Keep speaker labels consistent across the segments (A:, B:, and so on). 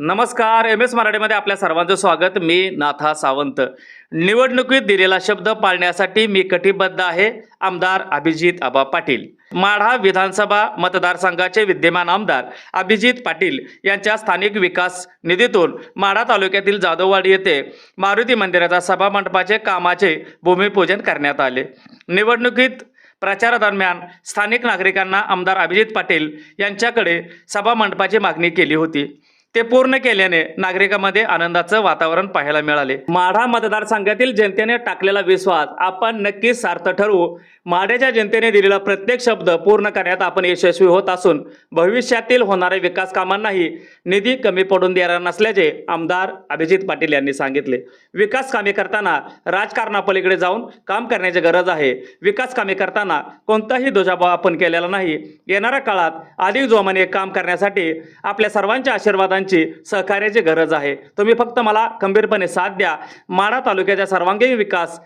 A: नमस्कार M S मराठीमध्ये आपल्या सर्वांचं स्वागत. मी नाथा सावंत. निवडणुकीत दिलेला शब्द पाळण्यासाठी मी कटिबद्ध आहे आमदार अभिजित आबा पाटील. माढा विधानसभा मतदारसंघाचे विद्यमान आमदार अभिजित पाटील यांच्या स्थानिक विकास निधीतून माढा तालुक्यातील जाधववाडी येथे मारुती मंदिराच्या सभामंडपाचे कामाचे भूमिपूजन करण्यात आले. निवडणुकीत प्रचारादरम्यान स्थानिक नागरिकांना आमदार अभिजित पाटील यांच्याकडे सभामंडपाची मागणी केली होती. ते पूर्ण केल्याने नागरिकांमध्ये आनंदाचं वातावरण पाहायला मिळाले. माढा मतदारसंघातील जनतेने टाकलेला विश्वास आपण नक्कीच सार्थ ठरवू. माढ्याच्या जनतेने दिलेला प्रत्येक शब्द पूर्ण करण्यात आपण यशस्वी होत असून भविष्यातील होणाऱ्या विकास कामांनाही निधी कमी पडून देणार नसल्याचे आमदार अभिजित पाटील यांनी सांगितले. विकास कामे करताना राजकारणापलीकडे जाऊन काम करण्याची गरज आहे. विकास कामे करताना कोणताही दुजाभाव आपण केलेला नाही. येणाऱ्या काळात अधिक जोमाने काम करण्यासाठी आपल्या सर्वांच्या सर्वांची सहकार्याची गरज आहे. तुम्ही फक्त मला खंबीरपणे साथ द्या. माढा तालुक्याचा सर्वांगीण विकास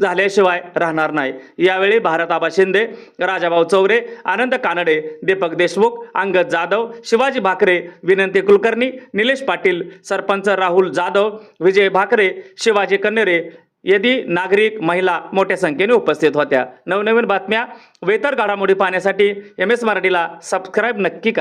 A: झाल्याशिवाय राहणार नाही. यावेळी भारत आबा शिंदे राजाभाऊ चौरे आनंद कानडे दीपक देशमुख अंगद जाधव शिवाजी भाकरे विनंती कुलकर्णी निलेश पाटील सरपंच राहुल जाधव विजय भाकरे शिवाजी कन्नेरे यदी नागरिक महिला मोठ्या संख्येने उपस्थित होत्या. नवनवीन बातम्या वेतर घडामोडी पाहण्यासाठी एम एस मराठीला सबस्क्राईब नक्की करा.